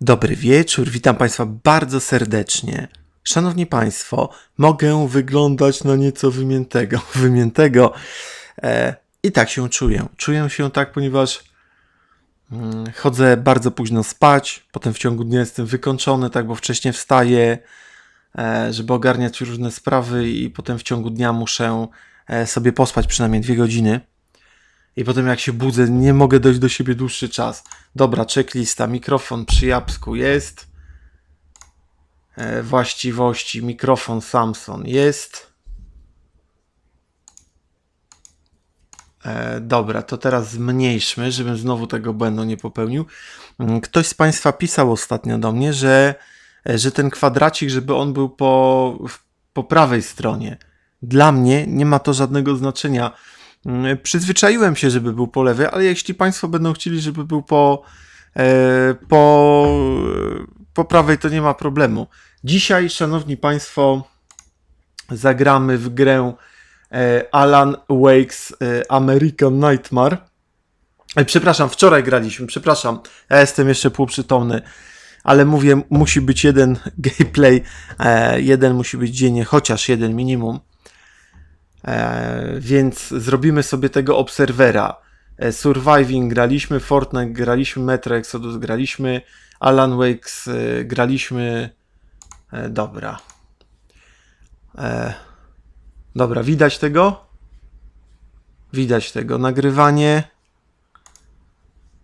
Dobry wieczór, witam Państwa bardzo serdecznie. Szanowni Państwo, mogę wyglądać na nieco wymiętego, wymiętego e, i tak się czuję. Czuję się tak, ponieważ mm, chodzę bardzo późno spać, potem w ciągu dnia jestem wykończony, tak, bo wcześniej wstaję, e, żeby ogarniać różne sprawy i potem w ciągu dnia muszę e, sobie pospać przynajmniej dwie godziny. I potem jak się budzę, nie mogę dojść do siebie dłuższy czas. Dobra, checklista, mikrofon przy Japsku jest. E, właściwości, mikrofon Samsung jest. E, dobra, to teraz zmniejszmy, żebym znowu tego błędu nie popełnił. Mm, Ktoś z Państwa pisał ostatnio do mnie, że, e, że ten kwadracik, żeby on był po, po prawej stronie. Dla mnie nie ma to żadnego znaczenia. Mm, Przyzwyczaiłem się, żeby był po lewej, ale jeśli Państwo będą chcieli, żeby był po, e, po, po prawej, to nie ma problemu. Dzisiaj, Szanowni Państwo, zagramy w grę e, Alan Wake's e, American Nightmare. E, Przepraszam, wczoraj graliśmy, przepraszam, ja jestem jeszcze półprzytomny, ale mówię, musi być jeden gameplay, e, jeden musi być dziennie, chociaż jeden minimum. E, więc zrobimy sobie tego obserwera. E, Surviving graliśmy, Fortnite graliśmy, Metro Exodus graliśmy, Alan Wakes e, graliśmy. Dobra. Dobra, widać tego? Widać tego. Nagrywanie.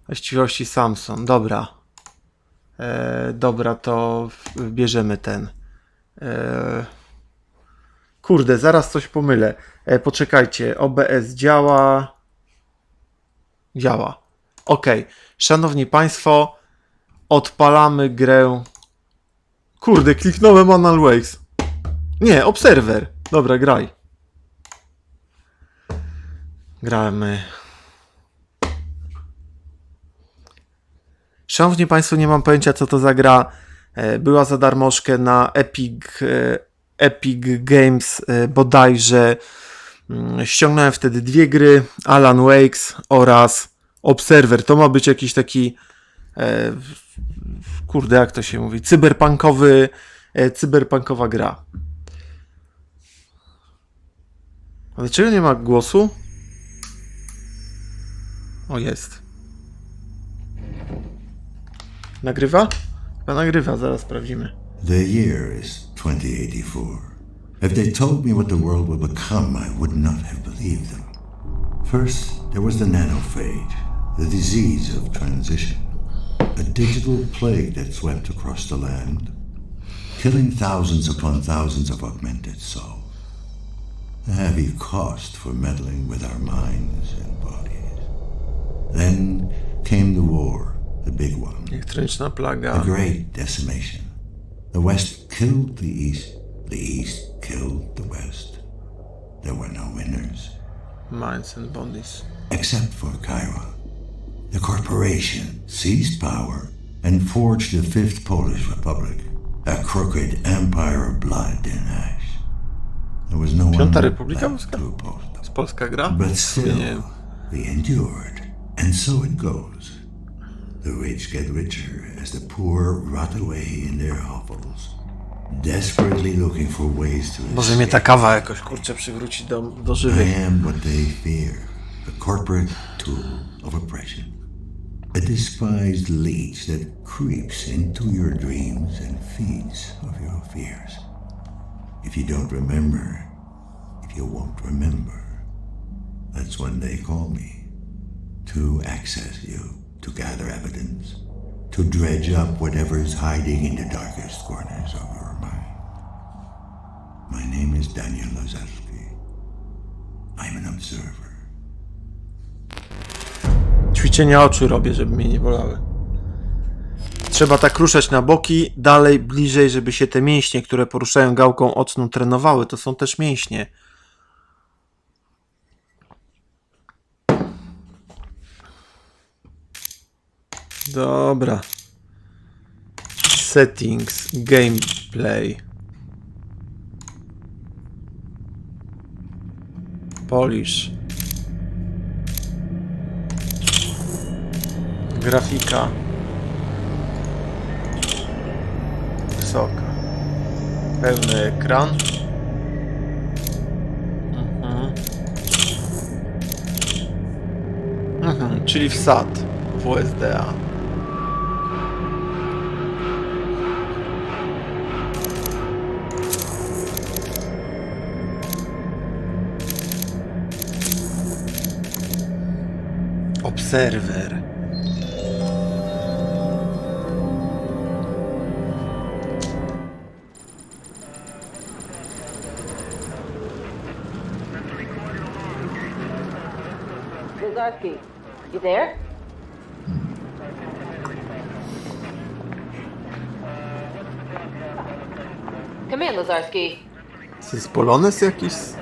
Właściwości Samsung. Dobra. Dobra, to bierzemy ten. Kurde, zaraz coś pomylę. E, poczekajcie, OBS działa. Działa. Ok. Szanowni Państwo, odpalamy grę. Kurde, kliknąłem Anal. Nie, Observer. Dobra, graj. Gramy. Szanowni Państwo, nie mam pojęcia, co to za gra. E, Była za darmożkę na Epic, e, Epic Games e, bodajże. Mm, Ściągnąłem wtedy dwie gry, Alan Wakes oraz Observer. To ma być jakiś taki e, kurde, jak to się mówi, cyberpunkowy, e, cyberpunkowa gra. A Dlaczego nie ma głosu? O, jest. Nagrywa? Chyba nagrywa, zaraz sprawdzimy. The year is 2084. If they told me what the world would become, I would not have believed them. First, there was the nanophage, the disease of transition, a digital plague that swept across the land, killing thousands upon thousands of augmented souls. A heavy cost for meddling with our minds and bodies. Then came the war, the big one. Plaga. great decimation. The West killed the East. The East killed the West. There were no winners, Minds and bodies. except for Chiron. The corporation seized power and forged the Fifth Polish Republic, a crooked empire of blood and ash. There was no one Piąta left Republika Polska? to oppose them. Polska gra? But W sumie nie still, they endured. And so it goes. The rich get richer as the poor rot away in their hovels, desperately looking for ways to Może mnie ta kawa jakoś kurczę przywróci do, do żywych. I am what they fear, a corporate tool of oppression. A despised leech that creeps into your dreams and feeds of your fears. If you don't remember, if you won't remember, that's when they call me. To access you, to gather evidence, to dredge up whatever is hiding in the darkest corners of your mind. My name is Daniel Lazarski. I'm an observer. Ćwiczenia oczu robię, żeby mnie nie bolały. Trzeba tak ruszać na boki, dalej, bliżej, żeby się te mięśnie, które poruszają gałką oczną, trenowały. To są też mięśnie. Dobra. Settings, gameplay. Polish. Grafika. wysoka. Pełny ekran. Mhm. Mhm, czyli wsad WSDA. Obserwer. Lazarski, you there? Come in, Lazarski. To jest polonez jakiś? z-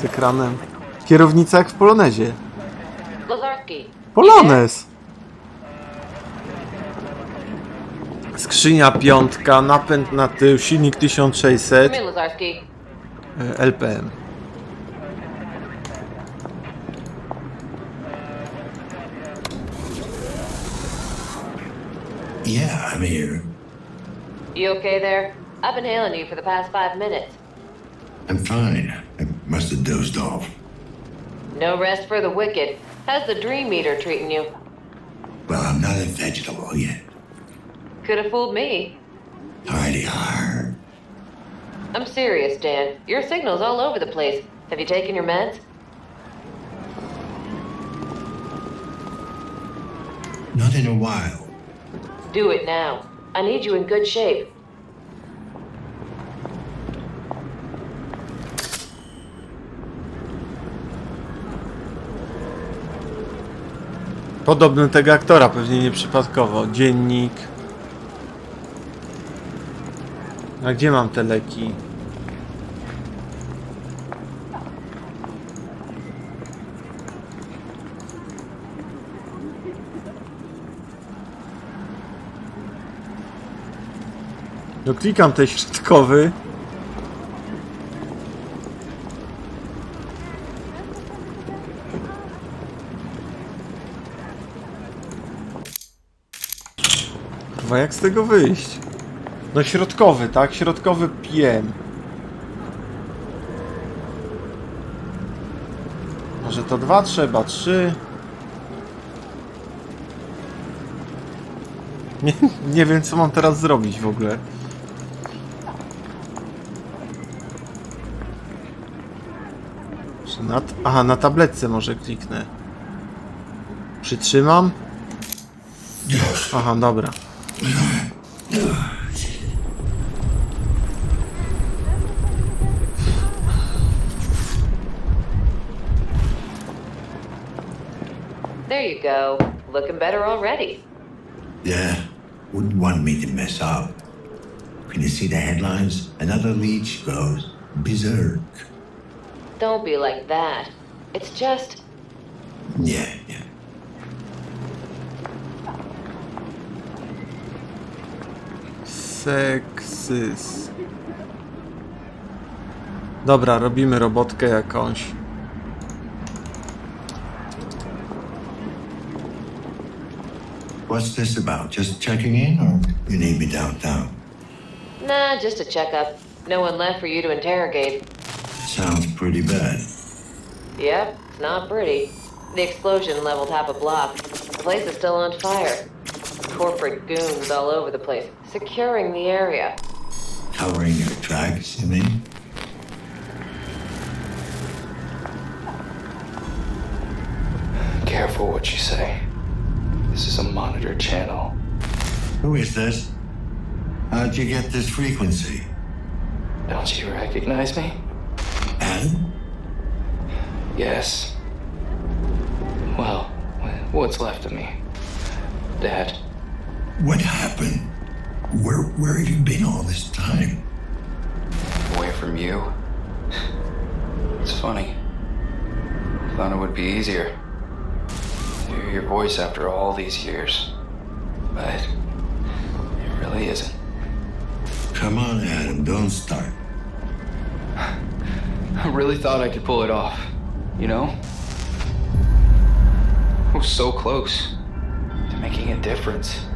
Z ekranem. Kierownica jak w polonezie. Lazarski. Polonez! Skrzynia piątka, napęd na tył, silnik 1600, Come in, Lazarski. e, LPM. Yeah, I'm here. You okay there? I've been hailing you for the past five minutes. I'm fine. I must have dozed off. No rest for the wicked. How's the dream eater treating you? Well, I'm not a vegetable yet. Could have fooled me. Hardy hard. I'm serious, Dan. Your signal's all over the place. Have you taken your meds? Not in a while. Do it now. I need you in good shape. Podobny tego aktora, pewnie nieprzypadkowo. Dziennik. A gdzie mam te leki? No klikam te środkowy. Kurwa, jak z tego wyjść? No środkowy, tak? Środkowy PM. Może to dwa trzeba, trzy. Nie, nie wiem co mam teraz zrobić w ogóle. Na, aha, na tabletce może kliknę. Przytrzymam. Aha, dobra. There you go. Looking better already. Yeah, wouldn't want me to mess up. Can you see the headlines? Another leech goes berserk. Don't be like that. It's just. Yeah, yeah. Seksys. Dobra, robimy robotkę jakąś. What's this about? Just checking in, or you need me downtown? Nah, just a checkup. No one left for you to interrogate. Sounds pretty bad. Yep, it's not pretty. The explosion leveled half a block. The place is still on fire. Corporate goons all over the place, securing the area. Covering your tracks, you mean? Careful what you say. This is a monitored channel. Who is this? How'd you get this frequency? Don't you recognize me? Adam? Yes. Well, what's left of me? Dad, What happened? Where where have you been all this time? away from you. It's funny. I Thought it would be easier. to Hear your voice after all these years. But it really isn't. Come on, Adam, don't start. I really thought I could pull it off. You know? I was so close to making a difference.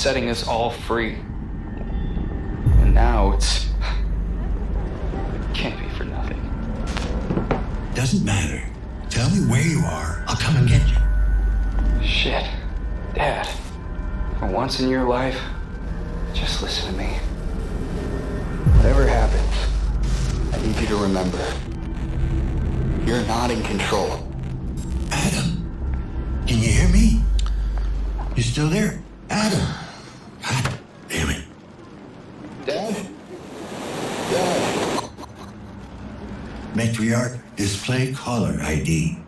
To setting us all free. And now it's. Can't be for nothing. Doesn't matter. Tell me where you are. I'll come and get you. Shit. Dad. For once in your life, just listen to me. Whatever happens, I need you to remember. You're not in control. Adam, can you hear me? You still there? Adam. God damn it. Dad? Dad. Matriarch, display caller ID.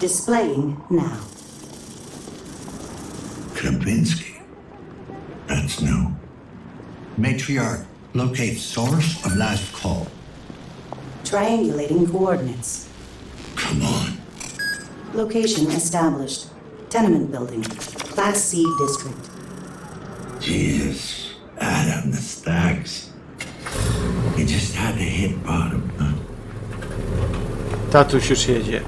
Displaying now. Krabinsky. That's new. Matriarch, locate source of last call. Triangulating coordinates. Come on. Location established. Tenement building. Class C district. Jesus. Adam, the stacks. You just had to hit bottom? Tatuś już jedzie.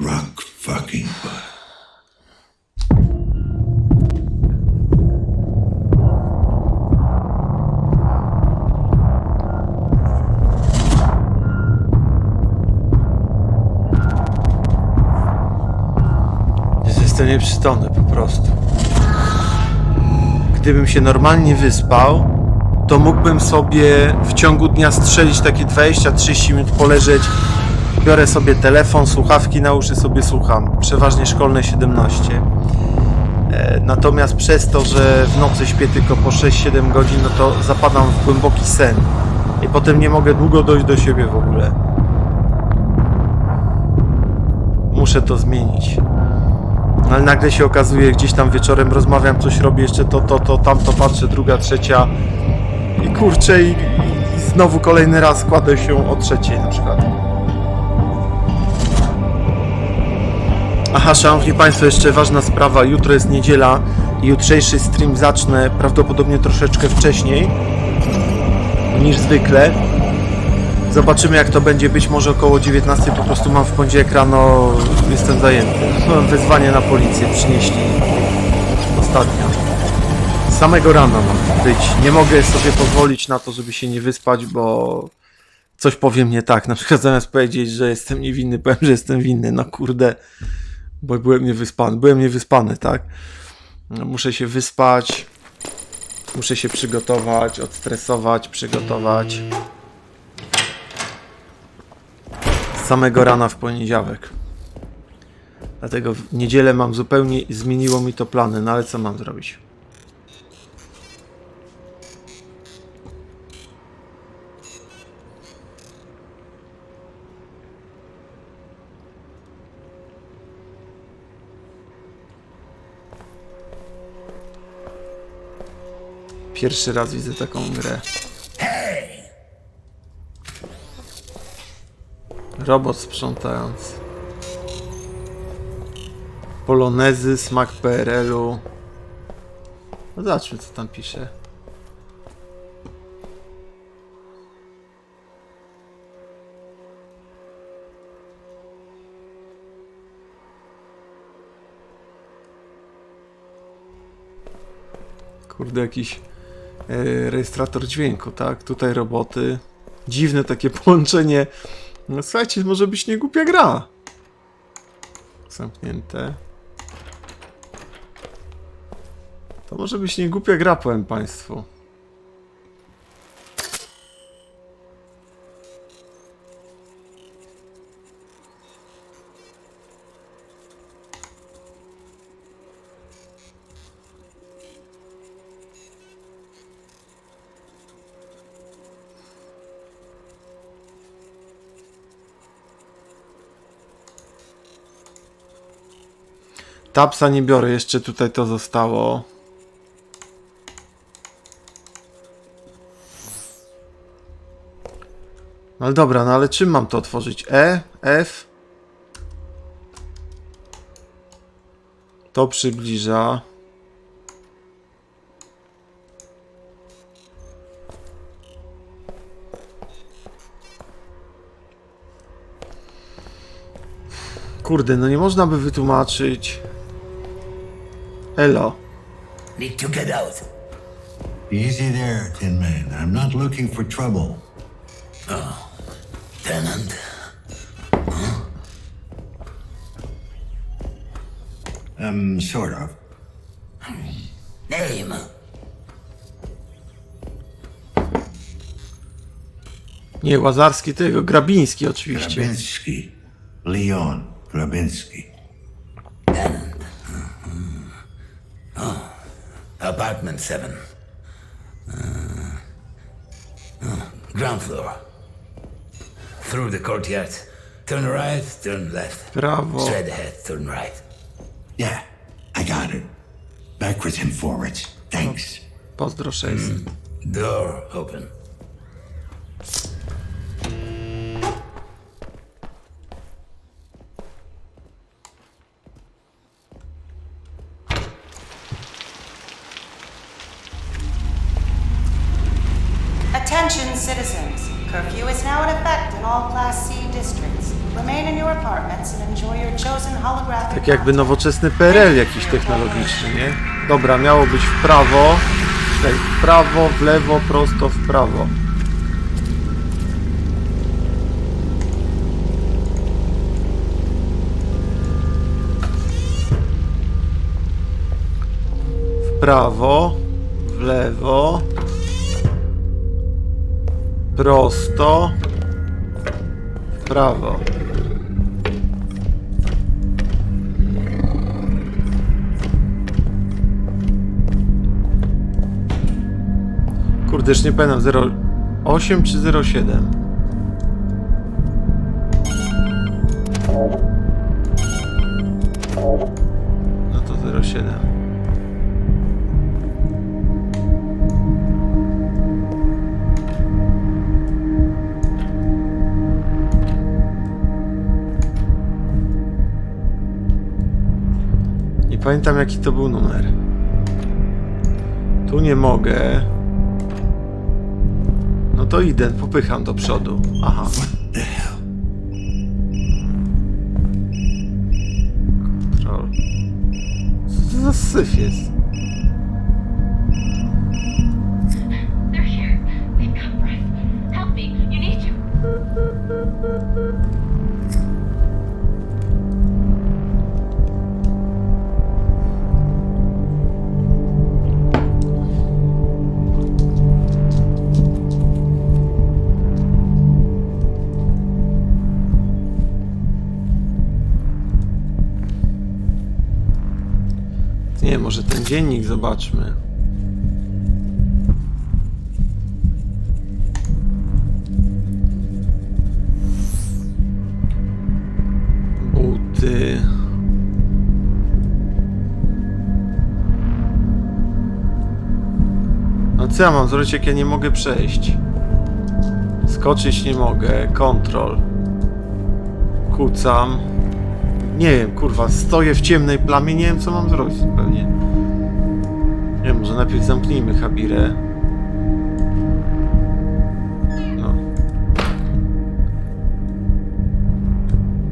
Rock fucking butt. Jestem nieprzytomny po prostu. Gdybym się normalnie wyspał, to mógłbym sobie w ciągu dnia strzelić takie 20-30 minut poleżeć. Biorę sobie telefon, słuchawki na uszy sobie słucham. Przeważnie szkolne 17. E, Natomiast przez to, że w nocy śpię tylko po 6-7 godzin, no to zapadam w głęboki sen. I potem nie mogę długo dojść do siebie w ogóle. Muszę to zmienić. No ale nagle się okazuje, gdzieś tam wieczorem rozmawiam, coś robię, jeszcze to, to, to, tamto patrzę, druga, trzecia kurczę i, i znowu kolejny raz kładę się o trzeciej na przykład. Aha, szanowni państwo, jeszcze ważna sprawa, jutro jest niedziela i jutrzejszy stream zacznę prawdopodobnie troszeczkę wcześniej niż zwykle. Zobaczymy jak to będzie, być może około 19 po prostu mam w poniedziałek rano, jestem zajęty. Wezwanie na policję, przynieśli ostatnio. Samego rana mam być. Nie mogę sobie pozwolić na to, żeby się nie wyspać, bo coś powiem nie tak. Na przykład zamiast powiedzieć, że jestem niewinny, powiem, że jestem winny. No kurde, bo byłem niewyspany. Byłem niewyspany, tak? No, Muszę się wyspać, muszę się przygotować, odstresować, przygotować samego rana w poniedziałek. Dlatego w niedzielę mam zupełnie, zmieniło mi to plany, no ale co mam zrobić? Pierwszy raz widzę taką grę. Robot sprzątający. Polonezy, smak PRL-u. No zobaczmy co tam pisze. Kurde, jakiś rejestrator dźwięku, tak? Tutaj roboty. Dziwne takie połączenie. No słuchajcie, może być nie głupia gra. Zamknięte. To może być nie głupia gra, powiem Państwu. Tapsa nie biorę, jeszcze tutaj to zostało. No ale dobra, no ale czym mam to otworzyć? E? F? To przybliża. Kurde, no nie można by wytłumaczyć. Elo. Need to get out. Easy there, Tin Man. I'm not looking for trouble. Tenant? Um, sort of. Name? Nie, Łazarski tego, Grabiński oczywiście. Grabinski. Leon Grabinski. Tenant. Oh, apartment 7. Uh, oh, ground floor. Through the courtyard. Turn right, turn left. Prawo. Straight ahead, turn right. Yeah, I got it. Backwards and forwards. Thanks. Pozdro 6. Door open. Attention citizens. Curfew is now in effect in all Class C districts. Remain in your apartments and enjoy your chosen holographic Tak jakby nowoczesny PRL jakiś technologiczny, nie? Dobra, miało być w prawo. Czekaj, w prawo, w lewo, prosto, w prawo. W prawo, w lewo, prosto, w prawo. Kurde, już nie pamiętam, 08 czy 07? No to 07. pamiętam jaki to był numer. Tu nie mogę. No to idę, popycham do przodu. Aha. Kontrol. Co to za syf jest? Nie, może ten dziennik zobaczmy. Buty. No co ja mam zrobić, jak ja nie mogę przejść? Skoczyć nie mogę. Kontrol. Kucam. Nie wiem, kurwa, stoję w ciemnej plamie, nie wiem co mam zrobić zupełnie. Nie wiem, może najpierw zamknijmy Habirę. No.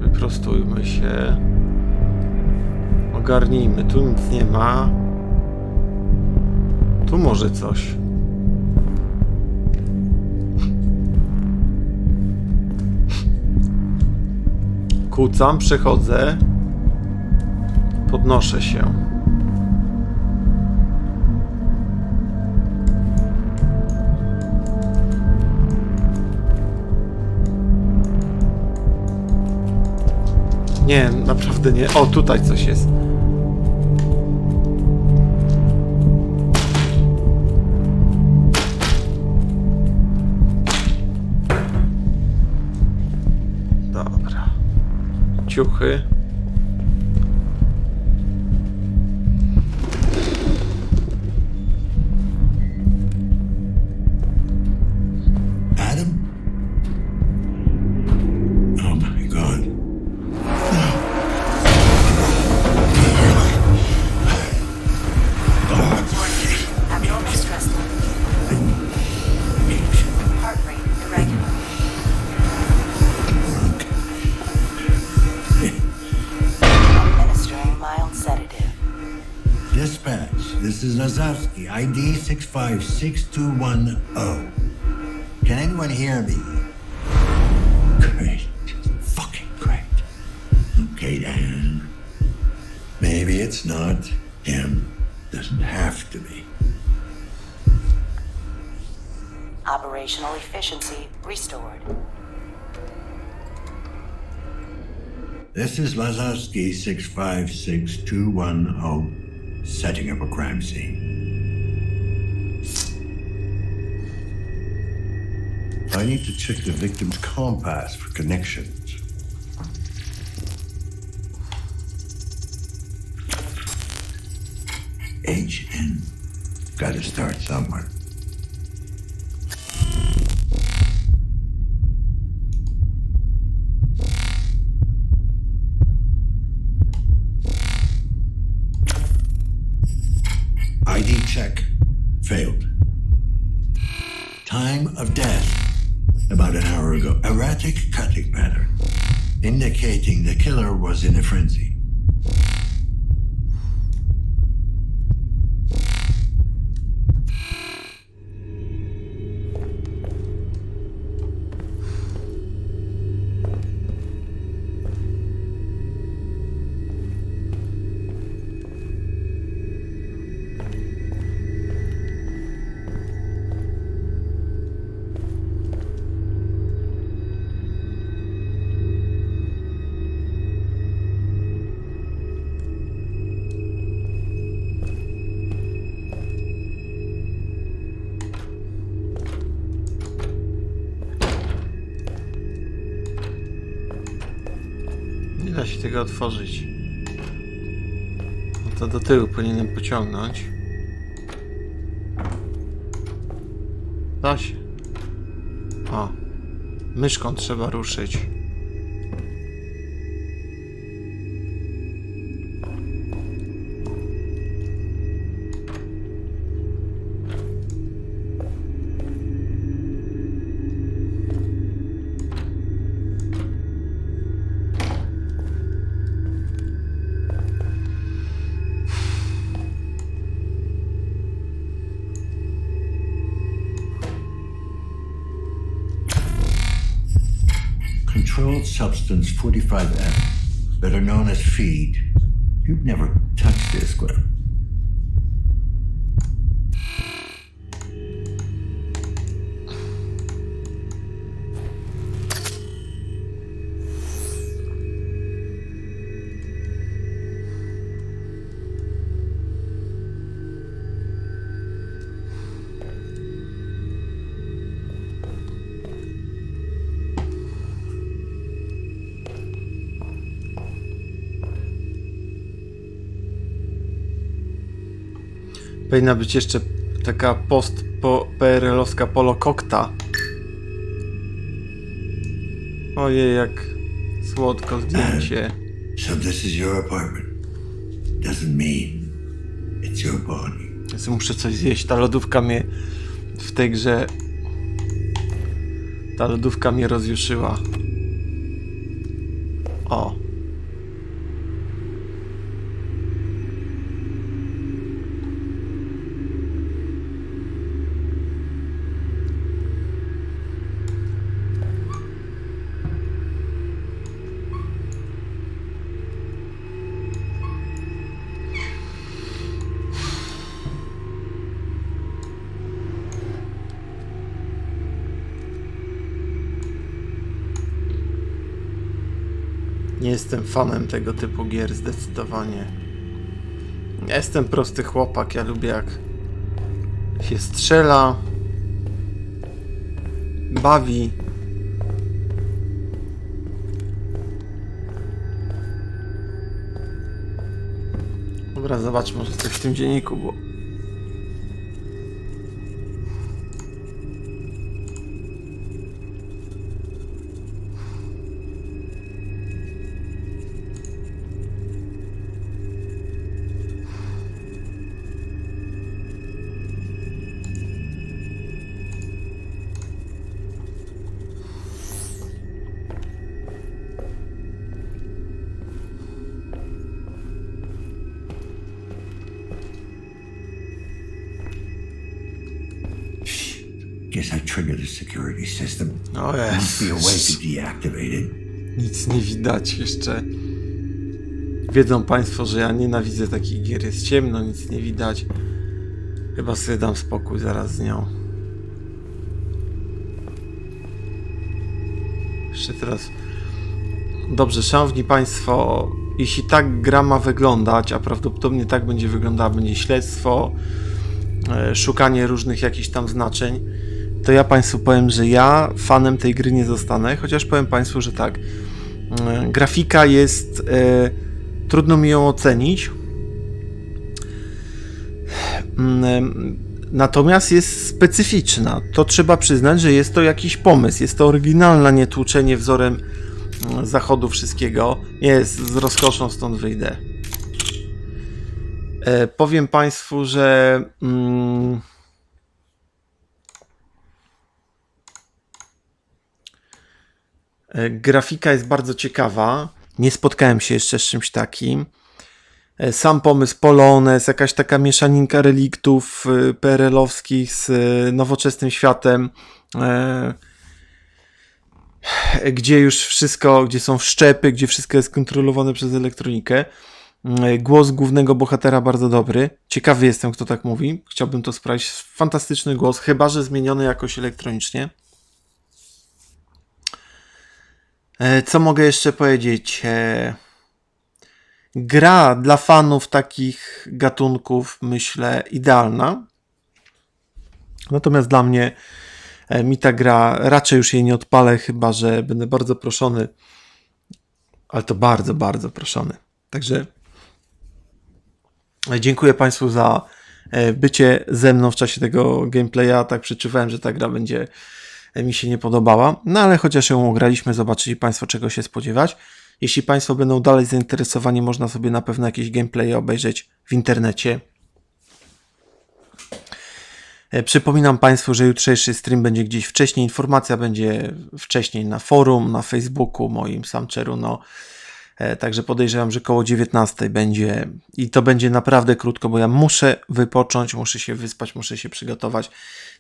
Wyprostujmy się. Ogarnijmy, tu nic nie ma. Tu może coś. Kucam, przechodzę. Podnoszę się. Nie, naprawdę nie. O, tutaj coś jest. Ciuchy. 656 2210. Can anyone hear me? Great. Fucking great. Okay Dan. Maybe it's not him. Doesn't have to be. Operational efficiency restored. This is Lazowski Six five six two one zero. setting up a crime scene. I need to check the victim's compass for connections. HN. Gotta start somewhere. Tego otworzyć. No to do tyłu powinienem pociągnąć. Da się. O. Myszką trzeba ruszyć. Controlled Substance 45F, better known as feed. You've never touched this, Gwen. Powinna być jeszcze taka post po PRL-owska polokokta. Ojej, jak słodko zdjęcie. So this is your apartment. Doesn't mean it's your body. Jezu, muszę coś zjeść. Ta lodówka mnie w tej grze. Ta lodówka mnie rozjuszyła. O. jestem fanem tego typu gier, zdecydowanie. Ja Jestem prosty chłopak, ja lubię jak się strzela, bawi. Dobra, zobaczmy, może coś w tym dzienniku było. Triggered the security system. O Must be a way Jezus. to deactivate it. Nic nie widać jeszcze. Wiedzą Państwo, że ja nienawidzę takich gier. Jest ciemno, nic nie widać. Chyba sobie dam spokój zaraz z nią. Jeszcze teraz. Dobrze, szanowni Państwo, jeśli tak gra ma wyglądać, a prawdopodobnie tak będzie wyglądała, będzie śledztwo, e, szukanie różnych jakichś tam znaczeń, to ja Państwu powiem, że ja fanem tej gry nie zostanę, chociaż powiem Państwu, że tak. E, Grafika jest. E, trudno mi ją ocenić. Mm, Natomiast jest specyficzna. To trzeba przyznać, że jest to jakiś pomysł. Jest to oryginalne nietłuczenie wzorem mm, zachodu wszystkiego. Jest z rozkoszą stąd wyjdę. E, powiem Państwu, że. Mm, Grafika jest bardzo ciekawa. Nie spotkałem się jeszcze z czymś takim. E, Sam pomysł Polones, jakaś taka mieszaninka reliktów e, PRL-owskich z e, nowoczesnym światem, e, gdzie już wszystko, gdzie są wszczepy, gdzie wszystko jest kontrolowane przez elektronikę. E, Głos głównego bohatera bardzo dobry. Ciekawy jestem, kto tak mówi. Chciałbym to sprawdzić. Fantastyczny głos, chyba że zmieniony jakoś elektronicznie. E, Co mogę jeszcze powiedzieć? E, Gra dla fanów takich gatunków, myślę, idealna. Natomiast dla mnie e, mi ta gra raczej już jej nie odpalę, chyba że będę bardzo proszony. Ale to bardzo, bardzo proszony. Także e, dziękuję Państwu za e, bycie ze mną w czasie tego gameplaya. Tak przeczuwałem, że ta gra będzie e, mi się nie podobała. No ale chociaż ją ograliśmy, zobaczyli Państwo czego się spodziewać. Jeśli Państwo będą dalej zainteresowani, można sobie na pewno jakieś gameplay obejrzeć w internecie. E, Przypominam Państwu, że jutrzejszy stream będzie gdzieś wcześniej. Informacja będzie wcześniej na forum, na Facebooku, moim Samcheru. No. E, Także podejrzewam, że koło 19 będzie i to będzie naprawdę krótko, bo ja muszę wypocząć, muszę się wyspać, muszę się przygotować.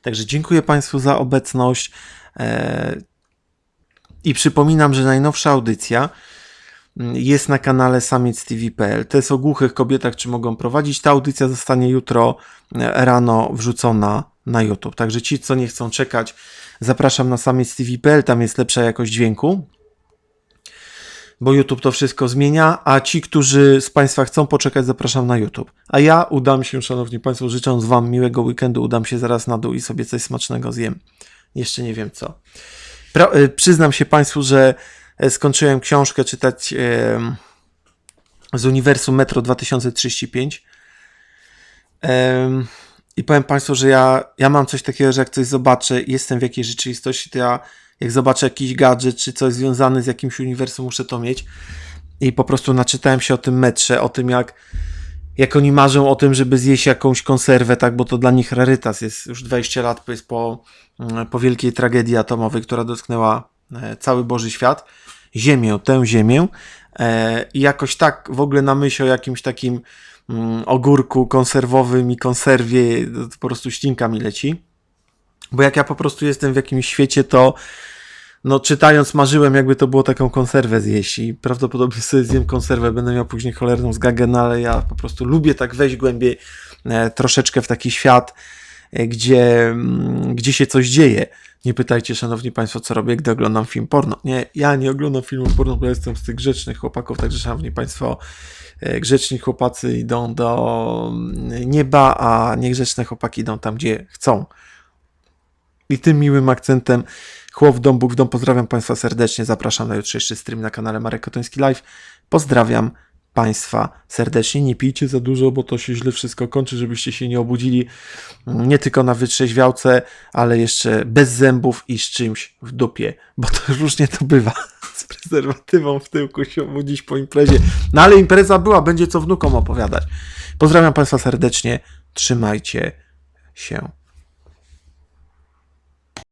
Także dziękuję Państwu za obecność. E, I przypominam, że najnowsza audycja mm, jest na kanale samictv.pl. To jest o głuchych kobietach, czy mogą prowadzić. Ta audycja zostanie jutro e, rano wrzucona na YouTube. Także ci, co nie chcą czekać, zapraszam na samictv.pl. Tam jest lepsza jakość dźwięku bo YouTube to wszystko zmienia, a ci, którzy z Państwa chcą poczekać, zapraszam na YouTube. A ja udam się, Szanowni Państwo, życząc Wam miłego weekendu, udam się zaraz na dół i sobie coś smacznego zjem. Jeszcze nie wiem co. Pra- y, przyznam się Państwu, że e, skończyłem książkę czytać em, z uniwersum Metro 2035 Em, i powiem Państwu, że ja, ja mam coś takiego, że jak coś zobaczę, jestem w jakiejś rzeczywistości, to ja jak zobaczę jakiś gadżet, czy coś związane z jakimś uniwersum, muszę to mieć. I po prostu naczytałem się o tym metrze, o tym jak, jak oni marzą o tym, żeby zjeść jakąś konserwę, tak, bo to dla nich rarytas jest już 20 lat jest po, mm, po wielkiej tragedii atomowej, która dotknęła e, cały Boży świat. Ziemię, tę ziemię. E, I jakoś tak w ogóle na myśl o jakimś takim mm, ogórku konserwowym i konserwie, po prostu ścinka mi leci. Bo jak ja po prostu jestem w jakimś świecie, to no czytając marzyłem, jakby to było taką konserwę zjeść i prawdopodobnie sobie zjem konserwę, będę miał później cholerną zgagę, no ale ja po prostu lubię tak wejść głębiej e, troszeczkę w taki świat, e, gdzie, mm, gdzie się coś dzieje. Nie pytajcie, szanowni państwo, co robię, gdy oglądam film porno. Nie, ja nie oglądam filmu porno, bo jestem z tych grzecznych chłopaków, także szanowni państwo, e, grzeczni chłopacy idą do mm, nieba, a niegrzeczne chłopaki idą tam, gdzie chcą. I tym miłym akcentem Chłop w dom, Bóg w dom. Pozdrawiam Państwa serdecznie. Zapraszam na jutrzejszy stream na kanale Marek Kotoński Live. Pozdrawiam Państwa serdecznie. Nie pijcie za dużo, bo to się źle wszystko kończy, żebyście się nie obudzili nie tylko na wytrzeźwiałce, ale jeszcze bez zębów i z czymś w dupie, bo to różnie to bywa. Z prezerwatywą w tyłku się obudzić po imprezie. No ale impreza była, będzie co wnukom opowiadać. Pozdrawiam Państwa serdecznie. Trzymajcie się